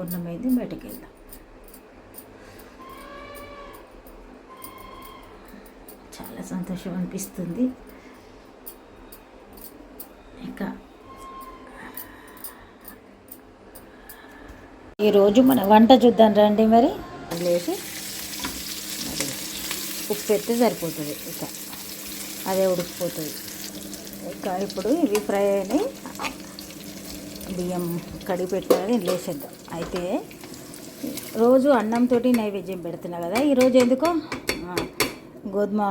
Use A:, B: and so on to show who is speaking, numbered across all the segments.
A: పూర్ణమైంది బయటకు వెళ్దాం చాలా సంతోషం అనిపిస్తుంది. ఇంకా ఈరోజు మన వంట చూద్దాం రండి మరి. లేచి మరి ఉప్పు పెడితే సరిపోతుంది. ఇక అదే ఉడికిపోతుంది. ఇక ఇప్పుడు ఇవి ఫ్రై అయినాయి. బియ్యం కడిగి పెట్టినది లేసేద్దాం. అయితే రోజు అన్నంతో నైవేద్యం పెడుతున్నా కదా. ఈరోజు ఎందుకో గోధుమ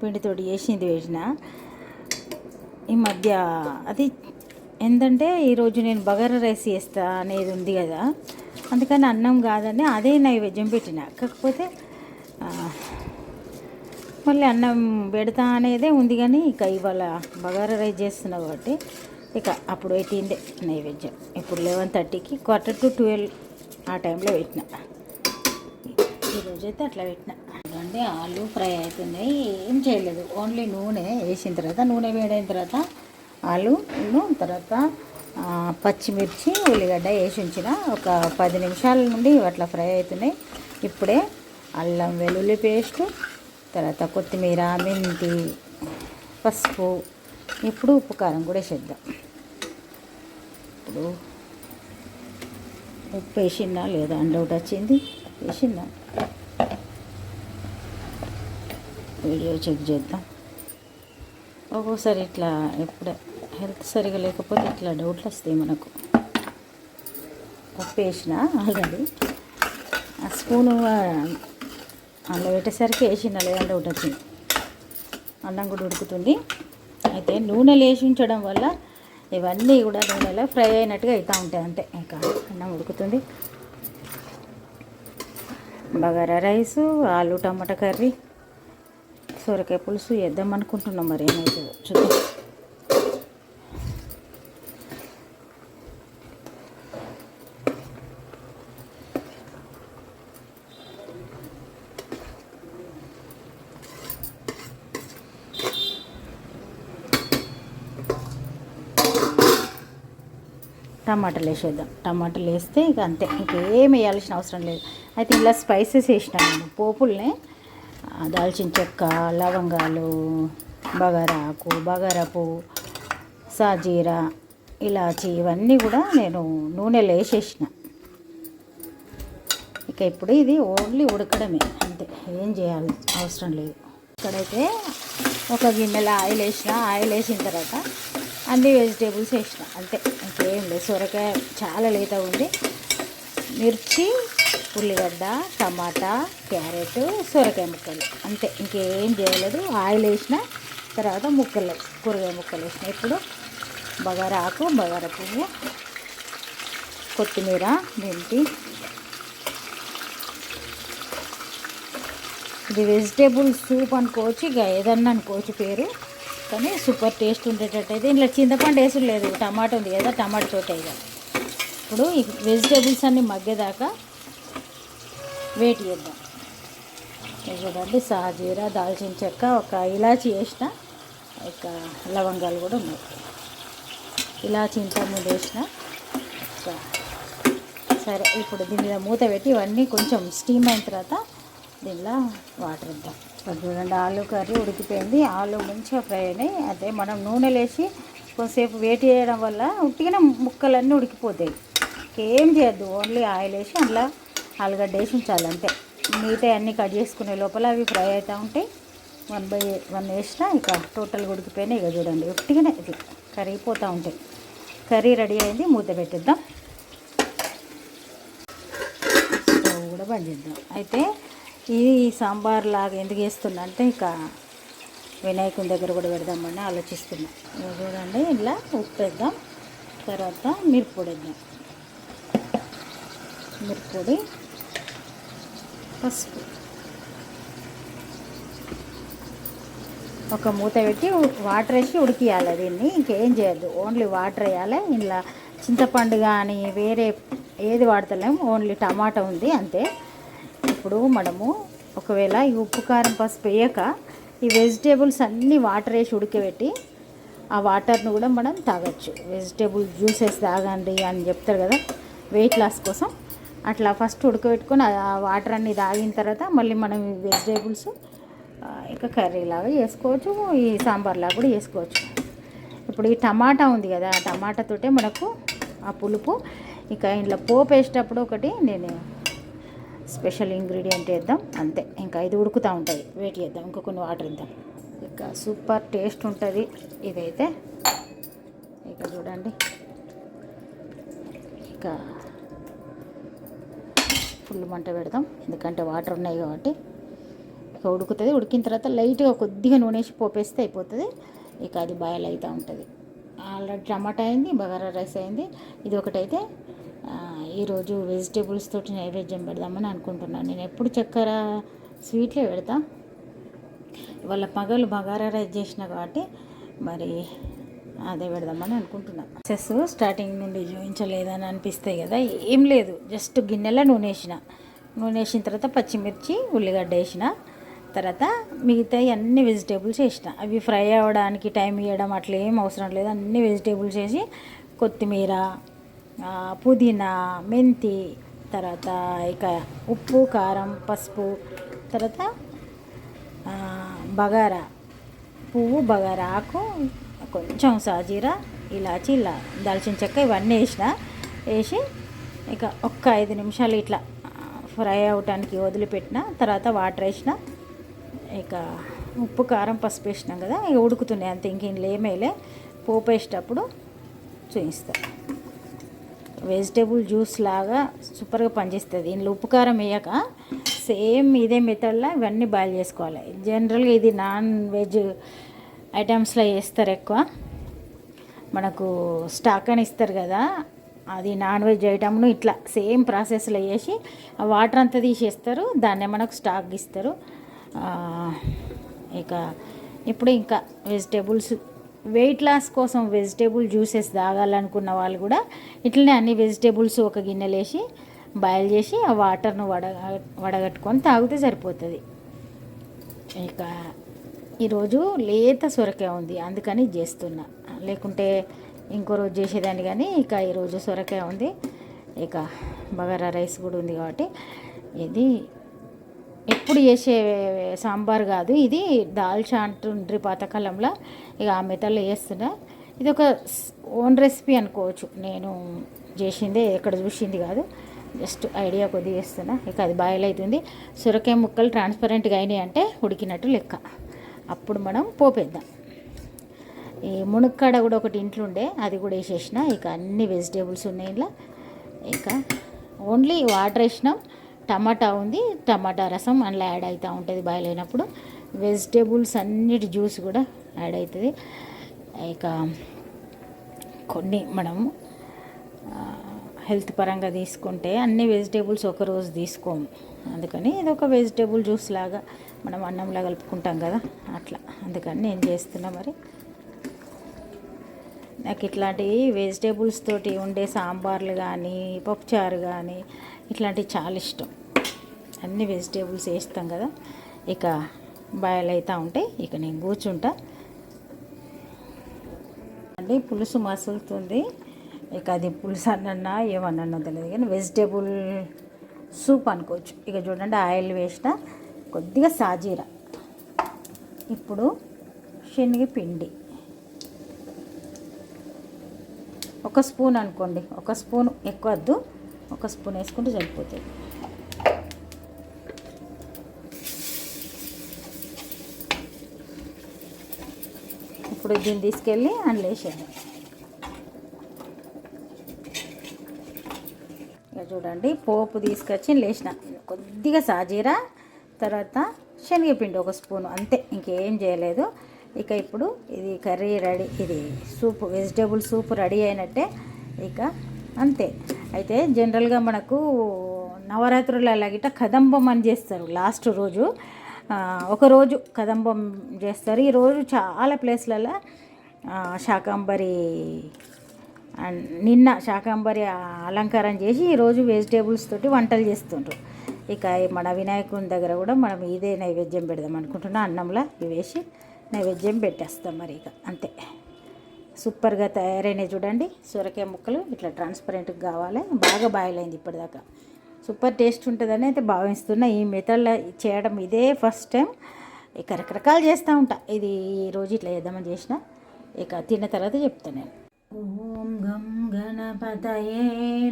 A: పిండితోటి వేసింది వేసిన. ఈ మధ్య అది ఏంటంటే ఈరోజు నేను బగారా రైస్ చేస్తా అనేది ఉంది కదా. అందుకని అన్నం కాదని అదే నైవేద్యం పెట్టిన. కాకపోతే మళ్ళీ అన్నం పెడతా అనేదే ఉంది కానీ ఇక ఇవాళ బగారా రైస్ చేస్తున్నా కాబట్టి ఇక అప్పుడు పెట్టిండే నైవేద్యం. ఇప్పుడు లెవెన్ థర్టీకి క్వార్టర్ టు ట్వెల్వ్ ఆ టైంలో పెట్టిన. ఈరోజైతే అట్లా పెట్టిన. అంటే ఆలు ఫ్రై అవుతున్నాయి ఏం చేయలేదు. ఓన్లీ నూనె వేసిన తర్వాత నూనె వేడైన తర్వాత ఆలు తర్వాత పచ్చిమిర్చి ఉల్లిగడ్డ వేసి ఉంచిన. ఒక పది నిమిషాల నుండి అట్లా ఫ్రై అవుతున్నాయి ఇప్పుడే అల్లం వెల్లుల్లి పేస్టు తర్వాత కొత్తిమీర మెంతి పసుపు ఇప్పుడు ఉప్పు కారం కూడా వేసేద్దాం ఇప్పుడు ఉప్పు వేసిందా లేదా అని డౌట్ వచ్చింది. వేసిందా? వీడియో చెక్ చేద్దాం. ఒక్కోసారి ఇట్లా ఎప్పుడే హెల్త్ సరిగా లేకపోతే ఇట్లా డౌట్లు వస్తాయి మనకు. ఉప్పు వేసిన ఆల్రెడీ. ఆ స్పూను అందులో పెట్టేసరికి వేసిన లేదా డౌట్ వచ్చింది. అన్నం కూడా ఉడుకుతుంది. అయితే నూనె లేచి ఉంచడం వల్ల ఇవన్నీ కూడా నూనెలో ఫ్రై అయినట్టుగా అవుతూ ఉంటాయి అంతే. ఇంకా అన్నం ఉడుకుతుంది. బగారా రైసు ఆలు టమాటా కర్రీ సొరకాయ పులుసు వేద్దాం అనుకుంటున్నాం మరి ఏమైతే చూద్దాం. టమాటాలు వేసేద్దాం. టమాటాలు వేస్తే ఇక అంతే ఇంకేం వేయాల్సిన అవసరం లేదు. అయితే ఇలా స్పైసెస్ వేసినా పోపుల్నే దాల్చిన చెక్క లవంగాలు బగారా ఆకు బగారా పువ్వు సాజీరా ఇలాచి ఇవన్నీ కూడా నేను నూనెలో వేసేసిన. ఇక ఇప్పుడు ఇది ఓన్లీ ఉడకడమే అంతే ఏం చేయాలి అవసరం లేదు. ఇక్కడైతే ఒక గిన్నెలో ఆయిల్ వేసిన ఆయిల్ వేసిన తర్వాత అన్ని వెజిటేబుల్స్ వేసిన అంతే. ఇంకేం లేదు. సొరకాయ చాలా లేత ఉంది. మిర్చి ఉల్లిగడ్డ టమాటా క్యారెట్ సొరకాయ ముక్కలు. అంతే. ఇంకేం చేయలేదు. ఆయిల్ వేసిన తర్వాత ముక్కలు కూరగాయ ముక్కలు వేసిన. ఇప్పుడు బగారా ఆకు బగారా పువ్వు కొత్తిమీర మెంతి. ఇది వెజిటేబుల్ సూప్ అనుకోవచ్చు ఇక ఏదన్నా అనుకోవచ్చు పేరు. కానీ సూపర్ టేస్ట్ ఉండేటట్టు అయితే ఇంట్లో చింతపండు వేసుడు లేదు. టమాటా ఉంది కదా టమాటా తోటే ఇక. ఇప్పుడు ఈ వెజిటేబుల్స్ అన్నీ మగ్గేదాకా వెయిట్ చేద్దాం. చూడండి సాజీరా దాల్చిన చెక్క ఒక ఇలాచి వేసిన ఒక లవంగాలు కూడా ఉన్నాయి. ఇలాచి ఇంతకుముందు వేసిన సరే ఇప్పుడు దీని మీద మూత పెట్టి ఇవన్నీ కొంచెం స్టీమ్ అయిన తర్వాత దీనిలో వాటర్ ఇద్దాం. చూడండి ఆలు కర్రీ ఉడికిపోయింది. ఆలు మంచిగా ఫ్రై అయినాయి. అదే మనం నూనె వేసి కొంతసేపు వేట్ చేయడం వల్ల ఉట్టిగానే ముక్కలన్నీ ఉడికిపోతాయి. ఏం చేయొద్దు ఓన్లీ ఆయిల్ వేసి అందులో ఆలుగడ్డ వేసి ఉంచాలి అంతే. మిగతా అన్నీ కట్ చేసుకునే లోపల అవి ఫ్రై అవుతూ ఉంటాయి. వన్ బై వన్ వేసినా ఇక టోటల్ ఉడికిపోయినాయి. ఇక చూడండి ఉట్టిగానే ఇది కరిగిపోతూ ఉంటాయి. కర్రీ రెడీ అయింది మూత పెట్టిద్దాం. స్టవ్ కూడా బంద్ చేద్దాం. అయితే ఈ సాంబార్ లాగా ఎందుకు వేస్తున్నా అంటే ఇక వినాయకుని దగ్గర కూడా పెడదామని ఆలోచిస్తున్నా. చూడండి ఇలా ఉప్పు వేద్దాం. తర్వాత మిరప్పొడి వేద్దాం. మిరప్పొడి పసుపు. ఒక మూత పెట్టి వాటర్ వేసి ఉడికియాలి దీన్ని. ఇంకేం చేయొద్దు ఓన్లీ వాటర్ వేయాలి. ఇలా చింతపండు కానీ వేరే ఏది వాడతలేము. ఓన్లీ టమాటా ఉంది అంతే. ఇప్పుడు మనము ఒకవేళ ఈ ఉప్పు కారం పసుపు వేయక ఈ వెజిటేబుల్స్ అన్నీ వాటర్ వేసి ఉడకబెట్టి ఆ వాటర్ను కూడా మనం తాగొచ్చు. వెజిటేబుల్ జ్యూసెస్ తాగండి అని చెప్తారు కదా వెయిట్ లాస్ కోసం. అట్లా ఫస్ట్ ఉడకబెట్టుకొని ఆ వాటర్ అన్ని తాగిన తర్వాత మళ్ళీ మనం వెజిటేబుల్స్ ఇంకా కర్రీ లాగా చేసుకోవచ్చు ఈ సాంబార్లాగా కూడా చేసుకోవచ్చు ఇప్పుడు ఈ టమాటా ఉంది కదా ఆ టమాటాతోటే మనకు ఆ పులుపు. ఇక ఇంట్లో పోపు వేసేటప్పుడు ఒకటి నేను స్పెషల్ ఇంగ్రీడియంట్ వేద్దాం. అంతే. ఇంకా ఇది ఉడుకుతూ ఉంటుంది. వెయిట్ చేద్దాం. ఇంకా కొన్ని వాటర్ ఇద్దాం. ఇక సూపర్ టేస్ట్ ఉంటుంది. ఇదైతే ఇక చూడండి. ఇక ఫుల్ మంట పెడదాం. ఎందుకంటే వాటర్ ఉన్నాయి కాబట్టి. ఇక ఉడుకుతుంది. ఉడికిన తర్వాత లైట్గా కొద్దిగా నూనె వేసి పోపేస్తే అయిపోతుంది. ఇక అది బాయిల్ అవుతూ ఉంటుంది. ఆల్రెడీ టమాటా అయింది బగారా రైస్ అయింది. ఇది ఒకటైతే ఈరోజు వెజిటేబుల్స్ తోటి నైవేద్యం పెడదామని అనుకుంటున్నాను. నేను ఎప్పుడు చక్కెర స్వీట్లే పెడతా. వాళ్ళ పగలు బగారా రైస్ చేసిన కాబట్టి మరి అదే పెడదామని అనుకుంటున్నా. సెస్ స్టార్టింగ్ నుండి చూపించలేదని అనిపిస్తాయి కదా. ఏం లేదు. జస్ట్ గిన్నెలో నూనె వేసిన. నూనె వేసిన తర్వాత పచ్చిమిర్చి ఉల్లిగడ్డ వేసిన. తర్వాత మిగతా అన్ని వెజిటేబుల్స్ వేసిన. అవి ఫ్రై అవ్వడానికి టైం ఇవ్వడం అట్లా ఏం అవసరం లేదు. అన్ని వెజిటేబుల్స్ వేసి కొత్తిమీర పుదీనా మెంతి తర్వాత ఇక ఉప్పు కారం పసుపు తర్వాత బగారా. పువ్వు బగారా ఆకు కొంచెం సాజీరా ఇలాచి ఇలా దాల్చిన చెక్క ఇవన్నీ వేసిన వేసి ఇక ఒక్క ఐదు నిమిషాలు ఇట్లా ఫ్రై అవటానికి వదిలిపెట్టిన తర్వాత వాటర్ వేసిన ఇక ఉప్పు కారం పసుపు వేసినాం కదా ఇక ఉడుకుతున్నాయి అంతే ఇంకేం లేమేలే పోపు వేసేటప్పుడు చూపిస్తాను వెజిటేబుల్ జ్యూస్ లాగా సూపర్గా పనిచేస్తుంది. ఇందులో ఉప్పు కారం వేయక సేమ్ ఇదే మెథడ్లో ఇవన్నీ బాయిల్ చేసుకోవాలి. జనరల్గా ఇది నాన్ వెజ్ ఐటమ్స్లో వేస్తారు ఎక్కువ. మనకు స్టాక్ అని ఇస్తారు కదా అది నాన్ వెజ్ ఐటమ్ను ఇట్లా సేమ్ ప్రాసెస్లో వేసి ఆ వాటర్ అంతా తీసేస్తారు. దాన్నే మనకు స్టాక్ ఇస్తారు. ఇక ఇప్పుడు ఇంకా వెజిటేబుల్స్ వెయిట్ లాస్ కోసం వెజిటేబుల్ జ్యూసెస్ తాగాలనుకున్న వాళ్ళు కూడా ఇట్లనే అన్ని వెజిటేబుల్స్ ఒక గిన్నెలేసి బాయిల్ చేసి ఆ వాటర్ను వడ వడగట్టుకొని తాగితే సరిపోతుంది. ఇక ఈరోజు లేత సొరకాయ ఉంది అందుకని ఇది చేస్తున్నా. లేకుంటే ఇంకో రోజు చేసేదాన్ని కానీ ఇక ఈరోజు సొరకాయ ఉంది. ఇక బగారా రైస్ కూడా ఉంది కాబట్టి ఇది ఎప్పుడు చేసే సాంబార్ కాదు ఇది దాల్చా అంటుండ్రి పాతకాలంలో ఇక ఆ మెథడ్లో వేస్తున్నా ఇది ఒక ఓన్ రెసిపీ అనుకోవచ్చు. నేను చేసిందే ఎక్కడ చూసింది కాదు జస్ట్ ఐడియా కొద్దిగా వేస్తున్నా ఇక అది బాయిల్ అవుతుంది. సొరకాయ ముక్కలు ట్రాన్స్పరెంట్గా అయినాయి అంటే ఉడికినట్టు లెక్క. అప్పుడు మనం పోపేద్దాం. ఈ మునక్కాడ కూడా ఒకటి ఇంట్లో ఉండే అది కూడా వేసేసిన. ఇక అన్ని వెజిటేబుల్స్ ఉన్నాయి ఇలా ఇక ఓన్లీ వాటర్ వేసినాం. టమాటా ఉంది టమాటా రసం అందులో యాడ్ అవుతూ ఉంటుంది బాయిల్ అయినప్పుడు. వెజిటేబుల్స్ అన్నిటి జ్యూస్ కూడా యాడ్ అవుతుంది ఇక కొన్ని మనం హెల్త్ పరంగా తీసుకుంటే అన్ని వెజిటేబుల్స్ ఒకరోజు తీసుకోము. అందుకని ఇది ఒక వెజిటేబుల్ జ్యూస్ లాగా మనం అన్నంలో కలుపుకుంటాం కదా అట్లా. అందుకని నేను చేస్తున్నా మరి. నాకు ఇట్లాంటి వెజిటేబుల్స్ తోటి ఉండే సాంబార్లు కానీ పప్పుచారు కానీ ఇట్లాంటివి చాలా ఇష్టం. అన్ని వెజిటేబుల్స్ వేస్తాం కదా. ఇక బాయిల్ అవుతూ ఉంటాయి ఇక నేను కూర్చుంటా. అండి పులుసు మసులుతుంది. ఇక అది పులుసు అన్నన్నా ఏమన్నా తెలియదు కానీ వెజిటేబుల్ సూప్ అనుకోవచ్చు. ఇక చూడండి ఆయిల్ వేసిన కొద్దిగా సాజీరా. ఇప్పుడు శనగ పిండి ఒక స్పూన్ అనుకోండి. ఒక స్పూన్ ఎక్కువ వద్దు ఒక స్పూన్ వేసుకుంటే సరిపోతుంది. ఇప్పుడు దీన్ని తీసుకెళ్ళి అందులో ఇక చూడండి పోపు తీసుకొచ్చి లేచిన కొద్దిగా సాజీరా తర్వాత శనగపిండి ఒక స్పూను అంతే ఇంకేం చేయలేదు. ఇక ఇప్పుడు ఇది కర్రీ రెడీ ఇది సూప్ వెజిటేబుల్ సూప్ రెడీ అయినట్టే ఇక అంతే. అయితే జనరల్గా మనకు నవరాత్రుల గిట్ట కదంబం అని చేస్తారు లాస్ట్ రోజు. ఒకరోజు కదంబం చేస్తారు. ఈరోజు చాలా ప్లేస్లలో శాకాంబరి నిన్న శాకాంబరి అలంకారం చేసి ఈరోజు వెజిటేబుల్స్ తోటి వంటలు చేస్తుండ్రు. ఇక మన వినాయకుని దగ్గర కూడా మనం ఇదే నైవేద్యం పెడదాం అనుకుంటున్నా. అన్నంలో ఇవి వేసి నైవేద్యం పెట్టేస్తాం మరి ఇక. అంతే. సూపర్గా తయారైనవి చూడండి. సొరకాయ ముక్కలు ఇట్లా ట్రాన్స్పరెంట్గా కావాలి. బాగా బాయిల్ అయింది ఇప్పటిదాకా. సూపర్ టేస్ట్ ఉంటుందని అయితే భావిస్తున్నా. ఈ మెథడ్లో చేయడం ఇదే ఫస్ట్ టైం ఇక రకరకాలు చేస్తూ ఉంటా. ఇది ఈ రోజు ఇట్లా చేద్దామని చేసిన. ఇక తిన్న తర్వాత చెప్తాను నేను. ఓం గం గణపతయే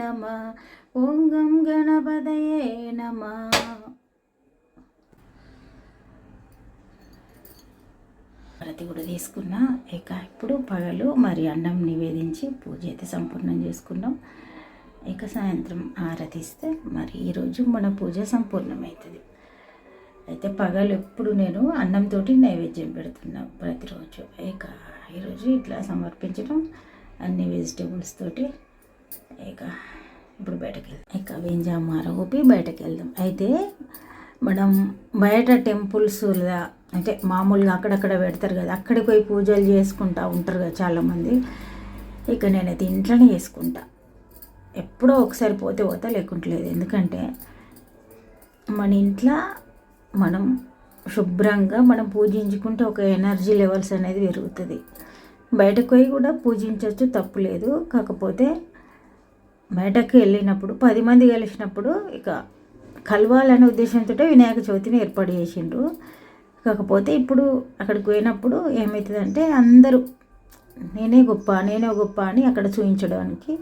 A: నమ. ఓం గం గణపతయే నమ. ప్రతి కూడా తీసుకున్నా. ఇక ఇప్పుడు పగలు మరి అన్నం నివేదించి పూజ అయితే సంపూర్ణం చేసుకున్నాం. ఇక సాయంత్రం ఆరతిస్తే మరి ఈరోజు మన పూజ సంపూర్ణమవుతుంది. అయితే పగలు ఎప్పుడు నేను అన్నంతో నైవేద్యం పెడుతున్నా ప్రతిరోజు. ఇక ఈరోజు ఇట్లా సమర్పించడం అన్ని వెజిటేబుల్స్ తోటి ఇక ఇప్పుడు బయటకు వెళ్దాం ఇక వెంజామార ఊపి బయటకు వెళ్దాం అయితే మనం బయట టెంపుల్స్ అంటే మామూలుగా అక్కడక్కడ పెడతారు కదా అక్కడికి పోయి పూజలు చేసుకుంటా ఉంటారు కదా చాలామంది. ఇక నేనైతే ఇంట్లోనే చేసుకుంటా. ఎప్పుడో ఒకసారి పోతే పోతా లేకుంటలేదు ఎందుకంటే మన ఇంట్లో మనం శుభ్రంగా మనం పూజించుకుంటే ఒక ఎనర్జీ లెవెల్స్ అనేది పెరుగుతుంది. బయటకు పోయి కూడా పూజించవచ్చు తప్పు లేదు. కాకపోతే బయటకు వెళ్ళినప్పుడు పది మంది కలిసినప్పుడు ఇక కలవాలనే ఉద్దేశంతో వినాయక చవితిని ఏర్పాటు చేసిండ్రు. కాకపోతే ఇప్పుడు అక్కడికి పోయినప్పుడు ఏమవుతుందంటే అందరూ నేనే గొప్ప నేనే గొప్ప అని అక్కడ చూపించడానికి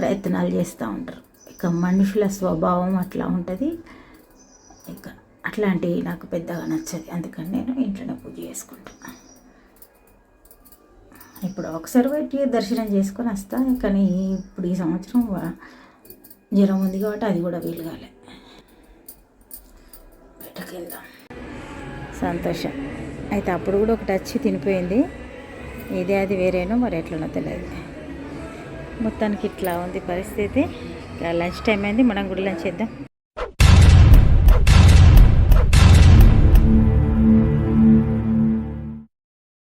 A: ప్రయత్నాలు చేస్తూ ఉంటారు. ఇక మనుషుల స్వభావం అట్లా ఉంటుంది. ఇక అట్లాంటివి నాకు పెద్దగా నచ్చదు. అందుకని నేను ఇంట్లోనే పూజ చేసుకుంటాను ఇప్పుడు ఒకసారి పెట్టి దర్శనం చేసుకొని వస్తా. కానీ ఇప్పుడు ఈ సంవత్సరం జ్వరం ఉంది కాబట్టి అది కూడా వీలు కాలే బయటకు వెళ్దాం. సంతోషం. అయితే అప్పుడు కూడా ఒకటి వచ్చి తినిపోయింది. ఇదే అది వేరేనో మరి ఎట్లనో తెలియదు. మొత్తానికి ఇట్లా ఉంది పరిస్థితి. లంచ్ టైం అయింది. మనం కూడా లంచ్ చేద్దాం.